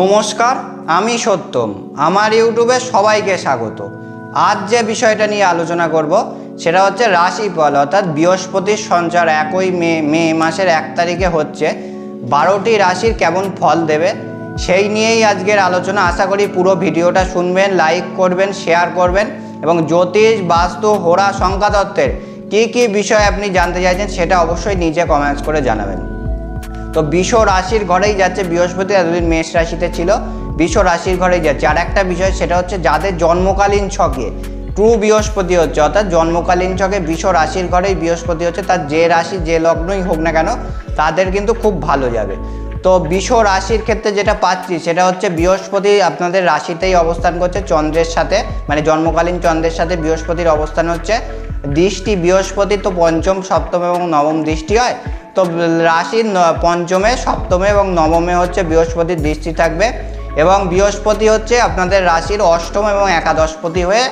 নমস্কার, আমি সত্যম। আমার ইউটিউবে সবাইকে স্বাগত। আজ যে বিষয়টা নিয়ে আলোচনা করব, সেটা হচ্ছে রাশিফল, অর্থাৎ বৃহস্পতির সঞ্চার একই মে মে মাসের এক তারিখে হচ্ছে। বারোটি রাশির কেমন ফল দেবে, সেই নিয়েই আজকের আলোচনা। আশা করি পুরো ভিডিওটা শুনবেন, লাইক করবেন, শেয়ার করবেন এবং জ্যোতিষ, বাস্তু, হোরা সংখ্যাতত্ত্বের কী কী বিষয় আপনি জানতে চাইছেন, সেটা অবশ্যই নিচে কমেন্টস করে জানাবেন। তো বিষ রাশির ঘরেই যাচ্ছে বৃহস্পতি, এতদিন মেষ রাশিতে ছিল বিষ রাশির ঘরেই যাচ্ছে। আর একটা বিষয়, সেটা হচ্ছে যাদের জন্মকালীন ছকে ট্রু বৃহস্পতি হচ্ছে, অর্থাৎ জন্মকালীন ছকে বিষ রাশির ঘরেই বৃহস্পতি হচ্ছে, তার যে রাশি, যে লগ্নই হোক না কেন, তাদের কিন্তু খুব ভালো যাবে। তো বিষ রাশির ক্ষেত্রে যেটা পাচ্ছি, সেটা হচ্ছে বৃহস্পতি আপনাদের রাশিতেই অবস্থান করছে, চন্দ্রের সাথে মানে জন্মকালীন চন্দ্রের সাথে বৃহস্পতির অবস্থান হচ্ছে। দৃষ্টি বৃহস্পতি তো পঞ্চম, সপ্তম এবং নবম দৃষ্টি হয় তো রাশির পঞ্চমে, সপ্তমে এবং নবমে হচ্ছে বৃহস্পতির দৃষ্টি থাকবে এবং বৃহস্পতি হচ্ছে আপনাদের রাশির অষ্টম এবং একাদশপতি হয়ে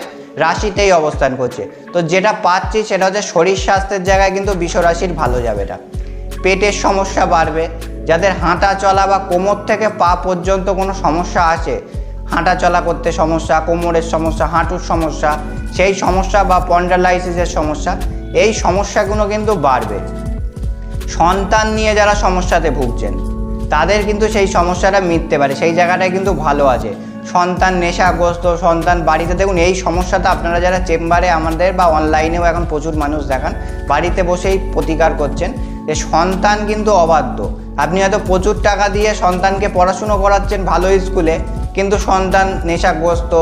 রাশিতেই অবস্থান করছে। তো যেটা পাচ্ছি সেটা হচ্ছে শরীর স্বাস্থ্যের জায়গায় কিন্তু বিষ রাশির ভালো যাবে না পেটের সমস্যা বাড়বে, যাদের হাঁটা চলা বা কোমর থেকে পা পর্যন্ত কোনো সমস্যা আছে, হাঁটা চলা করতে সমস্যা, কোমরের সমস্যা, হাঁটুর সমস্যা, সেই সমস্যা বা পন্ডালাইসিসের সমস্যা, এই সমস্যাগুলো কিন্তু বাড়বে। সন্তান নিয়ে যারা সমস্যাতে ভুগছেন, তাদের কিন্তু সেই সমস্যাটা মিটতে পারে। সেই জায়গাটায় কিন্তু ভালো আছে। সন্তান নেশাগ্রস্ত, সন্তান বাড়িতে দেখুন, এই সমস্যাটা আপনারা যারা চেম্বারে আমাদের বা অনলাইনেও এখন প্রচুর মানুষ দেখান, বাড়িতে বসেই প্রতিকার করছেন যে সন্তান কিন্তু অবাধ্য। আপনি হয়তো প্রচুর টাকা দিয়ে সন্তানকে পড়াশুনো করাচ্ছেন ভালো স্কুলে, কিন্তু সন্তান নেশাগ্রস্ত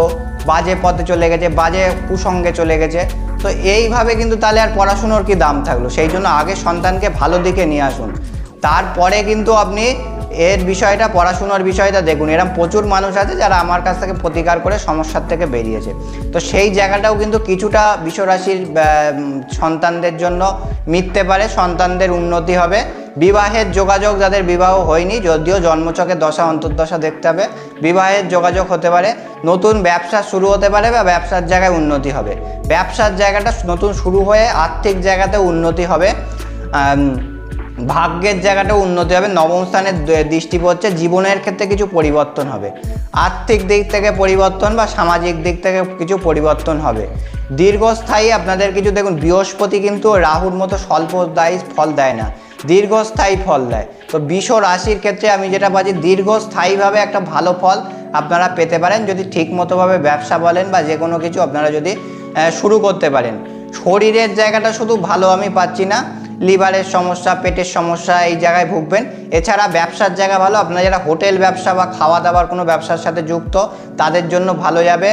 বাজে পথে চলে গেছে, বাজে কুসঙ্গে চলে গেছে। তো এইভাবে কিন্তু তাহলে আর পড়াশুনোর কি দাম থাকল? সেই জন্য আগে সন্তানকে ভালো দিকে নিয়ে আসুন। তারপরে কিন্তু আপনি এর বিষয়টা, পড়াশোনার বিষয়টা দেখুন এরকম প্রচুর মানুষ আছে যারা আমার কাছ থেকে প্রতিকার করে সমস্যার থেকে বেরিয়েছে। তো সেই জায়গাটাও কিন্তু কিছুটা বিশ্বরাশির সন্তানদের জন্য মিটতে পারে, সন্তানদের উন্নতি হবে। বিবাহের যোগাযোগ যাদের বিবাহ হয়নি, যদিও জন্মচকে দশা, অন্তর্দশা দেখতে হবে। বিবাহের যোগাযোগ হতে পারে, নতুন ব্যবসা শুরু হতে পারে বা ব্যবসার জায়গায় উন্নতি হবে। ব্যবসার জায়গাটা নতুন শুরু হয়ে আর্থিক জায়গাতে উন্নতি হবে। ভাগ্যের জায়গাটা উন্নতি হবে, নবম স্থানে দ- দৃষ্টি পড়ছে, জীবনের ক্ষেত্রে কিছু পরিবর্তন হবে। আর্থিক দিক থেকে পরিবর্তন বা সামাজিক দিক থেকে কিছু পরিবর্তন হবে। দীর্ঘস্থায়ী আপনাদের কিছু, দেখুন, বৃহস্পতি কিন্তু রাহুর মতো স্বল্পদায়ী ফল দেয় না, দীর্ঘস্থায়ী ফল দেয়। তো বিষ রাশির ক্ষেত্রে আমি যেটা পাচ্ছি দীর্ঘস্থায়ীভাবে একটা ভালো ফল আপনারা পেতে পারেন, যদি ঠিক মতোভাবে ব্যবসা বলেন বা যে কোনো কিছু আপনারা যদি শুরু করতে পারেন। শরীরের জায়গাটা শুধু ভালো আমি পাচ্ছি না লিভারের সমস্যা, পেটের সমস্যা এই জায়গায় ভুগবেন। এছাড়া ব্যবসার জায়গা ভালো, আপনারা যারা হোটেল ব্যবসা বা খাওয়া দাওয়ার কোনো ব্যবসার সাথে যুক্ত, তাদের জন্য ভালো যাবে।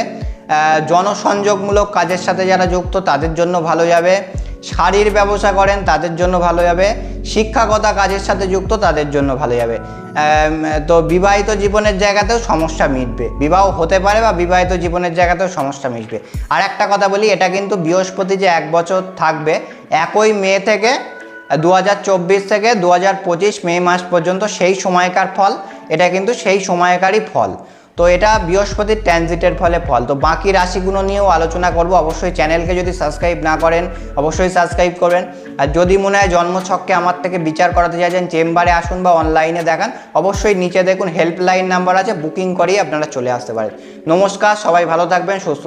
জনসংযোগমূলক কাজের সাথে যারা যুক্ত, তাদের জন্য ভালো যাবে। শাড়ির ব্যবসা করেন, তাদের জন্য ভালো যাবে। শিক্ষাগত কাজের সাথে যুক্ত, তাদের জন্য ভালো যাবে। তো বিবাহিত জীবনের জায়গাতেও সমস্যা মিটবে। বিবাহ হতে পারে বা বিবাহিত জীবনের জায়গাতেও সমস্যা মিটবে। আর একটা কথা বলি, এটা কিন্তু বৃহস্পতি যে এক বছর থাকবে, একই মে থেকে দু হাজার চব্বিশ থেকে দু হাজার পঁচিশ মে মাস পর্যন্ত সেই সময়কার ফল, এটা কিন্তু সেই সময়কারই ফল। তো এটা বৃহস্পতির ট্রানজিটের ফলে ফল। তো বাকি রাশিগুলো নিয়েও আলোচনা করব। অবশ্যই চ্যানেলকে যদি সাবস্ক্রাইব না করেন, অবশ্যই সাবস্ক্রাইব করবেন। আর যদি মনে হয় জন্মছককে আমার থেকে বিচার করাতে চাইছেন, চেম্বারে আসুন বা অনলাইনে দেখান, অবশ্যই নিচে দেখুন, হেল্পলাইন নাম্বার আছে, বুকিং করেই আপনারা চলে আসতে পারেন। নমস্কার, সবাই ভালো থাকবেন, সুস্থ